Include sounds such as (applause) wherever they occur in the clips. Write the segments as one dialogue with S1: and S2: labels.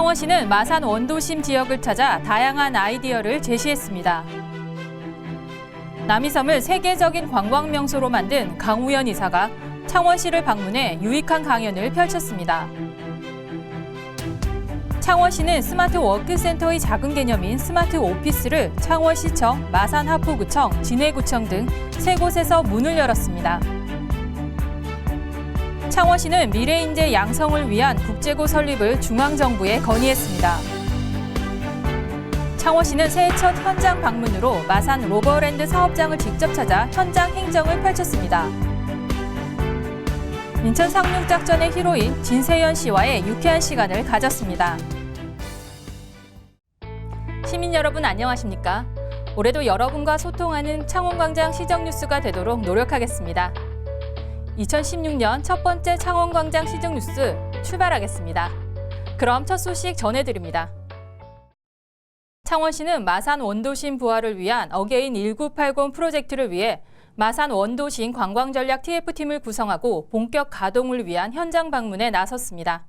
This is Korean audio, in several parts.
S1: 창원시는 마산 원도심 지역을 찾아 다양한 아이디어를 제시했습니다. 남이섬을 세계적인 관광 명소로 만든 강우현 이사가 창원시를 방문해 유익한 강연을 펼쳤습니다. 창원시는 스마트 워크센터의 작은 개념인 스마트 오피스를 창원시청, 마산하포구청, 진해구청 등 세 곳에서 문을 열었습니다. 창원시는 미래인재 양성을 위한 국제고 설립을 중앙정부에 건의했습니다. 창원시는 새해 첫 현장 방문으로 마산 로버랜드 사업장을 직접 찾아 현장 행정을 펼쳤습니다. 인천 상륙작전의 히로인 진세현 씨와의 유쾌한 시간을 가졌습니다. 시민 여러분 안녕하십니까? 올해도 여러분과 소통하는 창원광장 시정뉴스가 되도록 노력하겠습니다. 2016년 첫 번째 창원광장 시정 뉴스 출발하겠습니다. 그럼 첫 소식 전해드립니다. 창원시는 마산 원도심 부활을 위한 어게인 1980 프로젝트를 위해 마산 원도심 관광전략 TF팀을 구성하고 본격 가동을 위한 현장 방문에 나섰습니다.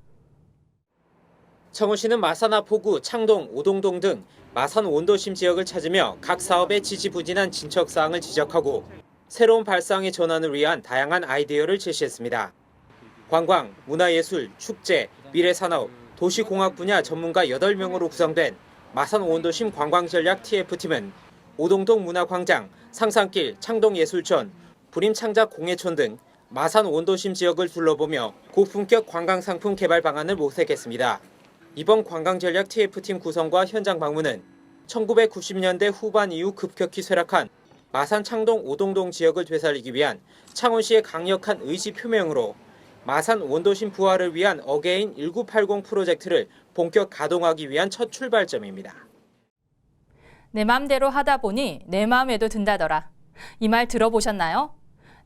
S2: 창원시는 마산하 포구, 창동, 오동동 등 마산 원도심 지역을 찾으며 각 사업의 지지부진한 진척 사항을 지적하고 새로운 발상의 전환을 위한 다양한 아이디어를 제시했습니다. 관광, 문화예술, 축제, 미래산업, 도시공학 분야 전문가 8명으로 구성된 마산 원도심 관광전략 TF팀은 오동동 문화광장, 상산길, 창동예술촌, 불임창작 공예촌 등 마산 원도심 지역을 둘러보며 고품격 관광상품 개발 방안을 모색했습니다. 이번 관광전략 TF팀 구성과 현장 방문은 1990년대 후반 이후 급격히 쇠락한 마산 창동 오동동 지역을 되살리기 위한 창원시의 강력한 의지 표명으로 마산 원도심 부활을 위한 어게인 1980 프로젝트를 본격 가동하기 위한 첫 출발점입니다.
S1: 내 맘대로 하다 보니 내 마음에도 든다더라. 이 말 들어보셨나요?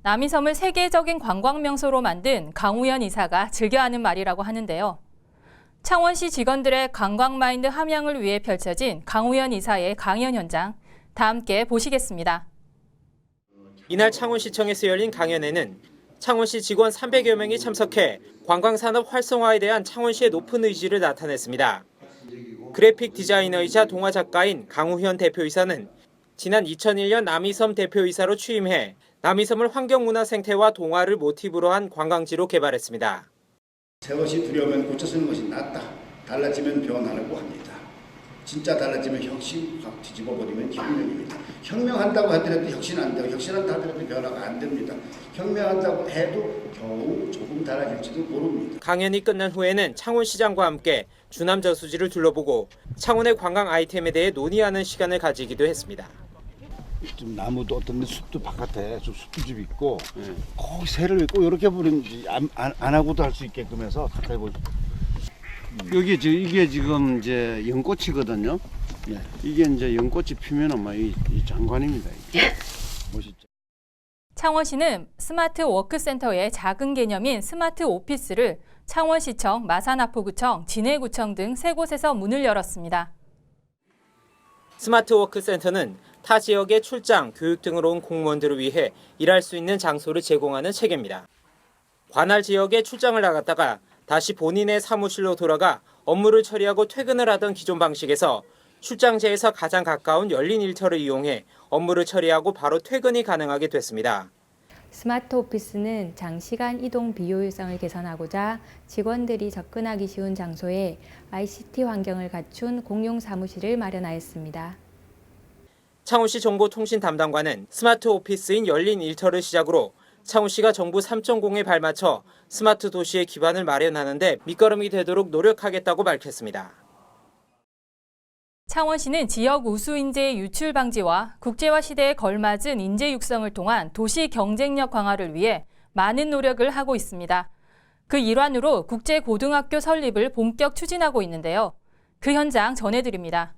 S1: 남이섬을 세계적인 관광 명소로 만든 강우현 이사가 즐겨하는 말이라고 하는데요. 창원시 직원들의 관광 마인드 함양을 위해 펼쳐진 강우현 이사의 강연 현장 다 함께 보시겠습니다.
S2: 이날 창원시청에서 열린 강연에는 창원시 직원 300여 명이 참석해 관광산업 활성화에 대한 창원시의 높은 의지를 나타냈습니다. 그래픽 디자이너이자 동화 작가인 강우현 대표이사는 지난 2001년 남이섬 대표이사로 취임해 남이섬을 환경문화 생태와 동화를 모티브로 한 관광지로 개발했습니다.
S3: 새 것이 두려우면 고쳐 쓰는 것이 낫다. 달라지면 변하라고 합니다. 진짜 달라지면 혁신 확 뒤집어 버리면 혁명입니다. 혁명한다고 하더라도 혁신 안 돼요. 혁신한다 하더라도 변화가 안 됩니다. 혁명한다고 해도 겨우 조금 달라질지도 모릅니다.
S2: 강연이 끝난 후에는 창원시장과 함께 주남 저수지를 둘러보고 창원의 관광 아이템에 대해 논의하는 시간을 가지기도 했습니다.
S4: 좀 나무도 어떤 데 숲도 바깥에 좀 숲도 좀 있고 거기 새를 있고 이렇게 부리는지 안, 안, 안 하고도 할 수 있게끔 해서 가까이 보시
S5: 여기 지 이게 지금 이제 연꽃이거든요.
S4: 네.
S5: 이게 이제 연꽃이 피면은 막이 이 장관입니다. 이게. 멋있죠.
S1: 창원시는 스마트 워크센터의 작은 개념인 스마트 오피스를 창원시청, 마산하포구청, 진해구청 등 세 곳에서 문을 열었습니다.
S2: 스마트 워크 센터는 타 지역의 출장, 교육 등으로 온 공무원들을 위해 일할 수 있는 장소를 제공하는 체계입니다. 관할 지역에 출장을 나갔다가 다시 본인의 사무실로 돌아가 업무를 처리하고 퇴근을 하던 기존 방식에서 출장지에서 가장 가까운 열린 일터를 이용해 업무를 처리하고 바로 퇴근이 가능하게 됐습니다.
S6: 스마트 오피스는 장시간 이동 비효율성을 개선하고자 직원들이 접근하기 쉬운 장소에 ICT 환경을 갖춘 공용 사무실을 마련하였습니다.
S2: 창원시 정보통신 담당관은 스마트 오피스인 열린 일터를 시작으로 창원시가 정부 3.0에 발맞춰 스마트 도시의 기반을 마련하는데 밑거름이 되도록 노력하겠다고 밝혔습니다.
S1: 창원시는 지역 우수 인재의 유출 방지와 국제화 시대에 걸맞은 인재 육성을 통한 도시 경쟁력 강화를 위해 많은 노력을 하고 있습니다. 그 일환으로 국제 고등학교 설립을 본격 추진하고 있는데요. 그 현장 전해드립니다.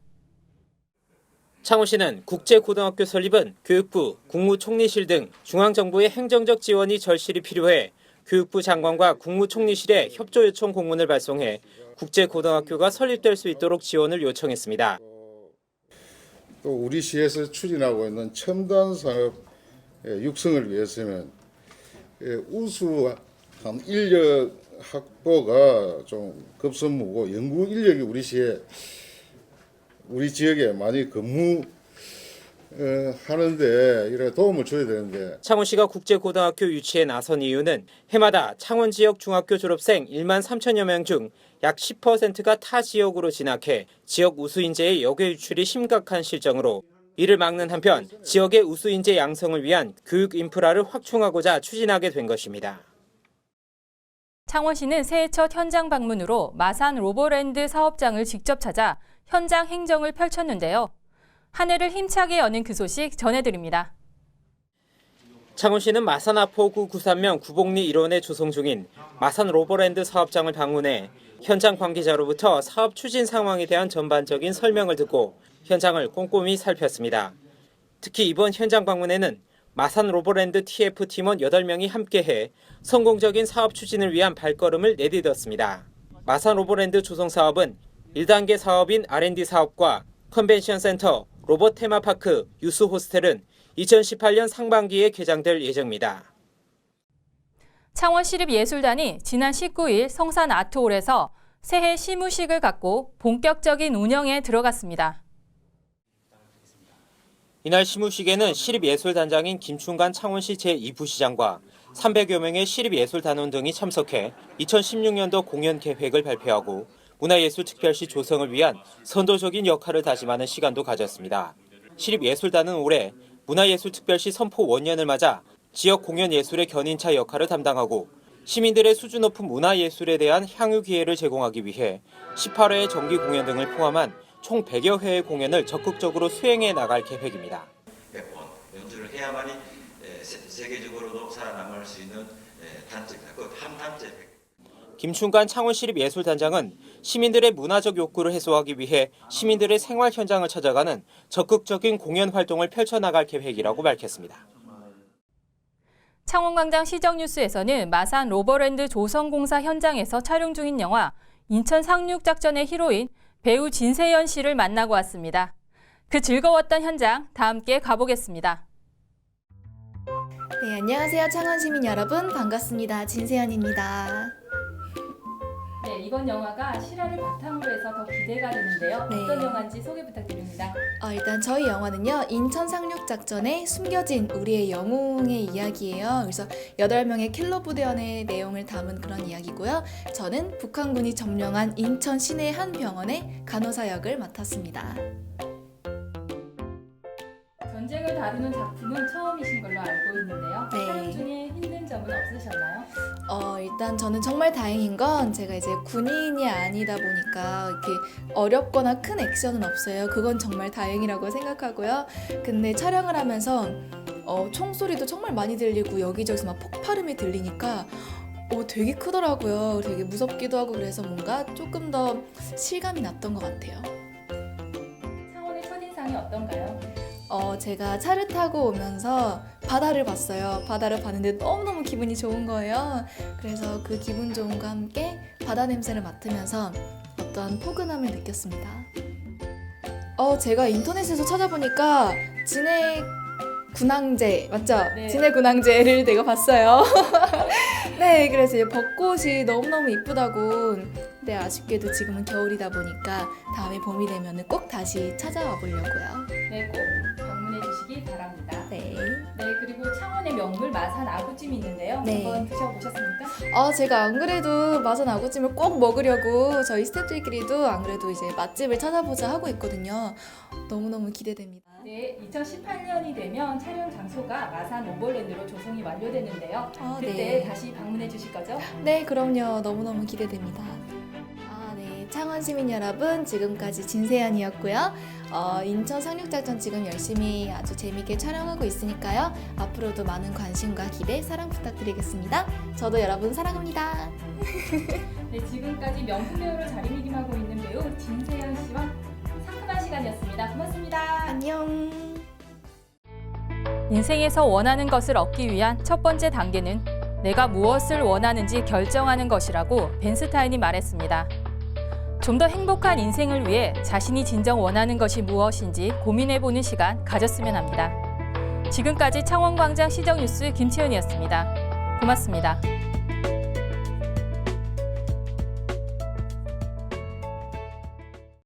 S2: 창원시는 국제고등학교 설립은 교육부, 국무총리실 등 중앙정부의 행정적 지원이 절실히 필요해 교육부 장관과 국무총리실에 협조 요청 공문을 발송해 국제고등학교가 설립될 수 있도록 지원을 요청했습니다.
S7: 또 우리 시에서 추진하고 있는 첨단 산업 예, 육성을 위해서는 예, 우수 한 인력 확보가 좀 급선무고 연구 인력이 우리 시에 우리 지역에 많이 근무 어, 하는데 이래 도움을 줘야 되는데
S2: 창원 시가 국제고등학교 유치에 나선 이유는 해마다 창원 지역 중학교 졸업생 1만 3천여 명 중 약 10%가 타 지역으로 진학해 지역 우수 인재의 역외 유출이 심각한 실정으로 이를 막는 한편 지역의 우수 인재 양성을 위한 교육 인프라를 확충하고자 추진하게 된 것입니다.
S1: 창원시는 새해 첫 현장 방문으로 마산 로보랜드 사업장을 직접 찾아 현장 행정을 펼쳤는데요. 한 해를 힘차게 여는 그 소식 전해드립니다.
S2: 창원시는 마산 아포구 구산면 구복리 일원에 조성 중인 마산 로버랜드 사업장을 방문해 현장 관계자로부터 사업 추진 상황에 대한 전반적인 설명을 듣고 현장을 꼼꼼히 살폈습니다. 특히 이번 현장 방문에는 마산 로버랜드 TF 팀원 8명이 함께해 성공적인 사업 추진을 위한 발걸음을 내디뎠습니다. 마산 로버랜드 조성 사업은 1단계 사업인 R&D 사업과 컨벤션 센터, 로봇 테마파크, 유스 호스텔은 2018년 상반기에 개장될 예정입니다.
S1: 창원시립예술단이 지난 19일 성산 아트홀에서 새해 시무식을 갖고 본격적인 운영에 들어갔습니다.
S2: 이날 시무식에는 시립예술단장인 김충관 창원시 제2부시장과 300여 명의 시립예술단원 등이 참석해 2016년도 공연 계획을 발표하고 문화예술특별시 조성을 위한 선도적인 역할을 다짐하는 시간도 가졌습니다. 시립예술단은 올해 문화예술특별시 선포 원년을 맞아 지역 공연 예술의 견인차 역할을 담당하고 시민들의 수준 높은 문화예술에 대한 향유 기회를 제공하기 위해 18회의 정기 공연 등을 포함한 총 100여 회의 공연을 적극적으로 수행해 나갈 계획입니다.
S8: 100번 연주를 해야만이 세- 세계적으로도 살아남을 수 있는 에, 단체입니다. 그한 단체 100.
S2: 김충관 창원시립예술단장은 시민들의 문화적 욕구를 해소하기 위해 시민들의 생활 현장을 찾아가는 적극적인 공연 활동을 펼쳐나갈 계획이라고 밝혔습니다.
S1: 창원광장 시정뉴스에서는 마산 로버랜드 조성공사 현장에서 촬영 중인 영화 인천 상륙작전의 히로인 배우 진세연 씨를 만나고 왔습니다. 그 즐거웠던 현장 다 함께 가보겠습니다.
S9: 네, 안녕하세요. 창원 시민 여러분. 반갑습니다. 진세연입니다.
S1: 네, 이번 영화가 실화를 바탕으로 해서 더 기대가 되는데요.
S9: 네.
S1: 어떤 영화인지 소개 부탁드립니다.
S9: 어, 일단 저희 영화는요. 인천 상륙 작전에 숨겨진 우리의 영웅의 이야기예요. 그래서 8명의 킬러 부대원의 내용을 담은 그런 이야기고요. 저는 북한군이 점령한 인천 시내 한 병원의 간호사 역을 맡았습니다.
S1: 전쟁을 다루는 작품은 처음이신 걸로 알고 있는데요.
S9: 네.
S1: 촬영 중에 힘든 점은 없으셨나요?
S9: 어, 일단 저는 정말 다행인 건 제가 이제 군인이 아니다 보니까 이렇게 어렵거나 큰 액션은 없어요. 그건 정말 다행이라고 생각하고요. 근데 촬영을 하면서 어, 총소리도 정말 많이 들리고 여기저기서 막 폭발음이 들리니까 어, 되게 크더라고요. 되게 무섭기도 하고 그래서 뭔가 조금 더 실감이 났던 것 같아요.
S1: 창원의 첫인상이 어떤가요?
S9: 어, 제가 차를 타고 오면서 바다를 봤어요. 바다를 봤는데 너무너무 기분이 좋은 거예요. 그래서 그 기분 좋음과 함께 바다 냄새를 맡으면서 어떤 포근함을 느꼈습니다. 어, 제가 인터넷에서 찾아보니까 진해 군항제 맞죠?
S1: 네.
S9: 진해 군항제를 내가 봤어요. (laughs) 네, 그래서 이 벚꽃이 너무너무 이쁘다고. 근데 아쉽게도 지금은 겨울이다 보니까 다음에 봄이 되면 꼭 다시 찾아와 보려고요.
S1: 네, 꼭 주시기 바랍니다.
S9: 네.
S1: 네, 그리고 창원의 명물 마산 아구찜이 있는데요.
S9: 네.
S1: 한번 드셔보셨습니까?
S9: 아, 제가 안 그래도 마산 아구찜을 꼭 먹으려고 저희 스태프들끼리도 안 그래도 이제 맛집을 찾아보자 하고 있거든요. 너무너무 기대됩니다.
S1: 네, 2018년이 되면 촬영 장소가 마산 오버랜드로 조성이 완료되는데요.
S9: 아,
S1: 그때
S9: 네.
S1: 다시 방문해 주실 거죠?
S9: 네, 그럼요. 너무너무 기대됩니다. 아, 네. 창원 시민 여러분, 지금까지 진세연이었고요. 어, 인천 상륙작전 지금 열심히 아주 재밌게 촬영하고 있으니까요. 앞으로도 많은 관심과 기대, 사랑 부탁드리겠습니다. 저도 여러분 사랑합니다. (laughs)
S1: 네, 지금까지 명품 배우로 자리매김하고 있는 배우 진세현 씨와 상큼한 시간이었습니다. 고맙습니다.
S9: 안녕.
S1: 인생에서 원하는 것을 얻기 위한 첫 번째 단계는 내가 무엇을 원하는지 결정하는 것이라고 벤스타인이 말했습니다. 좀 더 행복한 인생을 위해 자신이 진정 원하는 것이 무엇인지 고민해보는 시간 가졌으면 합니다. 지금까지 창원광장 시정뉴스 김채은이었습니다. 고맙습니다.